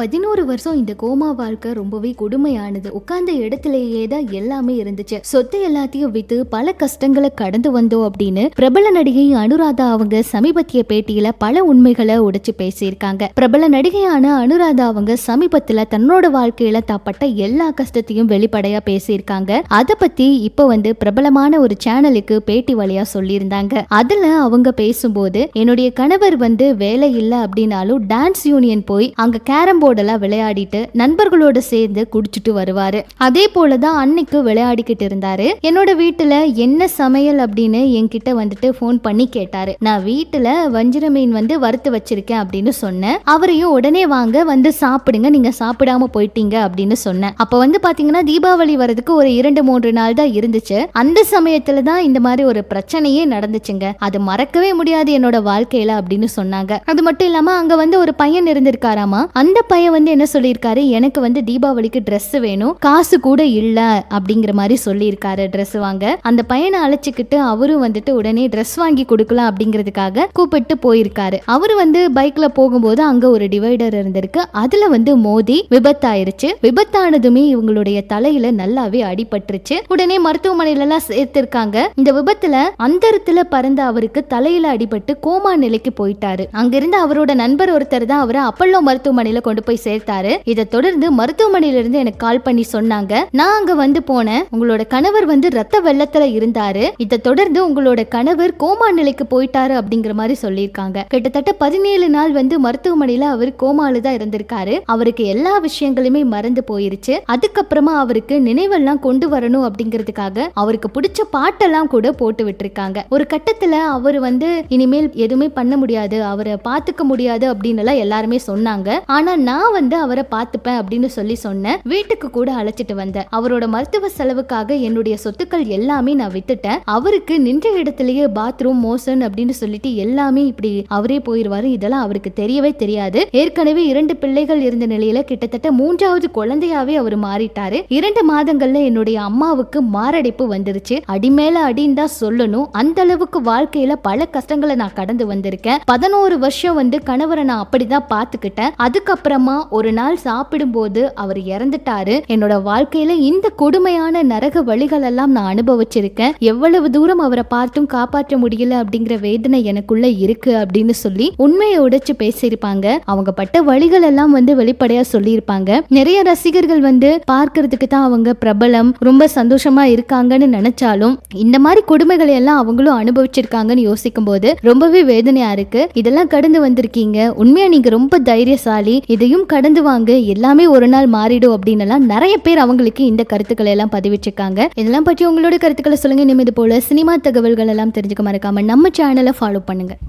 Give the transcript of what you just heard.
பதினோரு வருஷம் இந்த கோமா வாழ்க்கை ரொம்பவே கொடுமையானது. உட்கார்ந்த இடத்துலயே தான் எல்லாமே இருந்துச்சு. சொத்து எல்லாத்தையும் வித்து பல கஷ்டங்களை கடந்து வந்தோம் அப்படின்னு பிரபல நடிகை அனுராதா அவங்க சமீபத்திய பேட்டியில பல உண்மைகளை உடைச்சு பேசியிருக்காங்க. பிரபல நடிகையான அனுராதா அவங்க சமீபத்துல தன்னோட வாழ்க்கையில தாப்பட்ட எல்லா கஷ்டத்தையும் வெளிப்படையா பேசியிருக்காங்க. அத பத்தி இப்ப வந்து பிரபலமான ஒரு சேனலுக்கு பேட்டி வழியா சொல்லியிருந்தாங்க. அதுல அவங்க பேசும்போது என்னுடைய கணவர் வந்து வேலை இல்லை அப்படின்னாலும் டான்ஸ் யூனியன் போய் அங்க கேரம் போர்டெல்லாம் விளையாடிட்டு நண்பர்களோட சேர்ந்து குடிச்சிட்டு வருவாரு. அதே போலதான் அன்னைக்கு விளையாடிக்கிட்டு இருந்தாரு. என்னோட வீட்டுல என்ன சமையல் அப்படின்னு என்கிட்ட வந்துட்டு ஃபோன் பண்ணி கேட்டாரு. நான் வீட்டுல வஞ்சிர மீன் வந்து வறுத்து வச்சிருக்கேன் அப்படின்னு சொன்னேன். அவரையும் உடனே வாங்க வந்து சாப்பிடுங்க நீங்க சாப்பிடாம போயிட்டீங்க அப்படின்னு சொன்னேன். அப்ப வந்து பாத்தீங்கன்னா தீபாவளி வரதுக்கு ஒரு இரண்டு மூன்று நாள் தான் இருந்துச்சு. அந்த சமயத்துல தான் இந்த மாதிரி ஒரு பிரச்சனையே நடந்துச்சுங்க. அது மறக்கவே முடியாது என்னோட வாழ்க்கையில அப்படின்னு சொன்னாங்க. அது மட்டும் இல்லாம அங்க வந்து ஒரு பையன் இருந்திருக்காராமா? அந்த பையன் வந்து என்ன சொல்லியிருக்காரு? எனக்கு வந்து தீபாவளிக்கு ட்ரெஸ் வேணும் காசு கூட இல்ல அப்படிங்கிற மாதிரி சொல்லியிருக்காரு ட்ரெஸ் வாங்க. அந்த பையனை அழைச்சிக்கிட்டு அவரும் வந்துட்டு உடனே ட்ரெஸ் வாங்கி கொடுக்கலாம் அப்படிங்கிறதுக்காக கூப்பிட்டு போயிருக்காரு. அவரு வந்து பைக்ல போகும்போது அங்க ஒரு டிவைடர் இருந்திருக்கு. அதுல வந்து மோதி விபத்தாயிருச்சு. விபத்தானதுமே இவங்களுடைய தலையில நல்லாவே அடிபட்டுருச்சு. உடனே மருத்துவமனையில எல்லாம் சேர்த்திருக்காங்க. இந்த விபத்துல அந்தரத்துல பறந்த அவருக்கு தலையில அடிபட்டு கோமா நிலைக்கு போயிட்டாரு. அங்கிருந்து அவரோட நண்பர் ஒருத்தர் தான் அவரை அப்பல்லோ மருத்துவமனையில கொண்டு போய் போய் சேர்த்தாரு. இதை தொடர்ந்து மருத்துவமனையில இருந்து எனக்கு கால் பண்ணி சொன்னாங்க. நான் அங்க வந்து போனேன். உங்களோட கணவர் வந்து ரத்த வெள்ளத்துல இருந்தாரு. இதை தொடர்ந்து உங்களோட கணவர் கோமா நிலைக்கு போயிட்டாரு அப்படிங்கிற மாதிரி சொல்லியிருக்காங்க. கிட்டத்தட்ட பதினேழு நாள் வந்து மருத்துவமனையில அவர் கோமால தான் இருந்திருக்காரு. அவருக்கு எல்லா விஷயங்களுமே மறந்து போயிருச்சு. அதுக்கப்புறமா அவருக்கு நினைவெல்லாம் கொண்டு வரணும் அப்படிங்கிறதுக்காக அவருக்கு பிடிச்ச பாட்டெல்லாம் கூட போட்டு விட்டுருக்காங்க. ஒரு கட்டத்துல அவர் வந்து இனிமேல் எதுவுமே பண்ண முடியாது. அவரை பார்த்துக்க முடியாது அப்படின்னு எல்லாம் எல்லாருமே சொன்னாங்க. ஆனா நான் நான் வந்து அவரை பார்த்துப்பேன் அப்படின்னு சொல்லி சொன்னேன் வீட்டுக்கு கூட அழைச்சிட்டு வந்தேன். அவரோட மருத்துவ செலவுக்காக என்னுடைய சொத்துக்கள் எல்லாமே நான் வித்துட்டேன். அவருக்கு நின்ற இடத்துலயே பாத்ரூம் மோசன் அப்படின்னு சொல்லிட்டு எல்லாமே இப்படி அவரே போயிருவாரு. இதெல்லாம் அவருக்கு தெரியவே தெரியாது. ஏற்கனவே இரண்டு பிள்ளைகள் இருந்த நிலையில கிட்டத்தட்ட மூன்றாவது குழந்தையாவே அவர் மாறிட்டாரு. இரண்டு மாதங்கள்ல என்னுடைய அம்மாவுக்கு மாரடைப்பு வந்துருச்சு. அடிமேல அடின்னு தான் சொல்லணும். அந்த அளவுக்கு வாழ்க்கையில பல கஷ்டங்களை நான் கடந்து வந்திருக்கேன். பதினோரு வருஷம் வந்து கணவரை நான் அப்படிதான் பார்த்துக்கிட்டேன். அதுக்கப்புறமா ஒரு நாள் சாப்பிடும்போது அவர் இறந்துட்டாரு. என்னோட வாழ்க்கையில இந்த கொடுமையான நரக வழிகள் எல்லாம் நான் அனுபவிச்சிருக்கேன். எவ்வளவு தூரம் அவரை பார்த்தும் காப்பாற்ற முடியல அப்படிங்கிற வேதனை எனக்குள்ள இருக்கு அப்படின்னு சொல்லி உண்மையை உடைச்சு பேசியிருப்பாங்க. அவங்க பட்ட வழிகள் எல்லாம் வந்து வெளிப்படையா சொல்லியிருப்பாங்க. நிறைய ரசிகர்கள் வந்து பார்க்கறதுக்கு தான் அவங்க பிரபலம் ரொம்ப சந்தோஷமா இருக்காங்கன்னு நினைச்சாலும் இந்த மாதிரி கொடுமைகளை எல்லாம் அவங்களும் அனுபவிச்சிருக்காங்கன்னு யோசிக்கும் போது ரொம்பவே வேதனையா இருக்கு. இதெல்லாம் கடந்து வந்திருக்கீங்க. உண்மையா நீங்க ரொம்ப தைரியசாலி. இதையும் கடந்து வாங்க எல்லாமே ஒரு நாள் மாறிடும் அப்படின்னு எல்லாம் நிறைய பேர் அவங்களுக்கு இந்த கருத்துக்களை எல்லாம் பதிவிச்சிருக்காங்க இதெல்லாம் பற்றி உங்களோட கருத்துக்களை சொல்லுங்க. இனிமேது போல சினிமா தகவல்கள் எல்லாம் தெரிஞ்சுக்க மறக்காம நம்ம சேனலை ஃபாலோ பண்ணுங்க.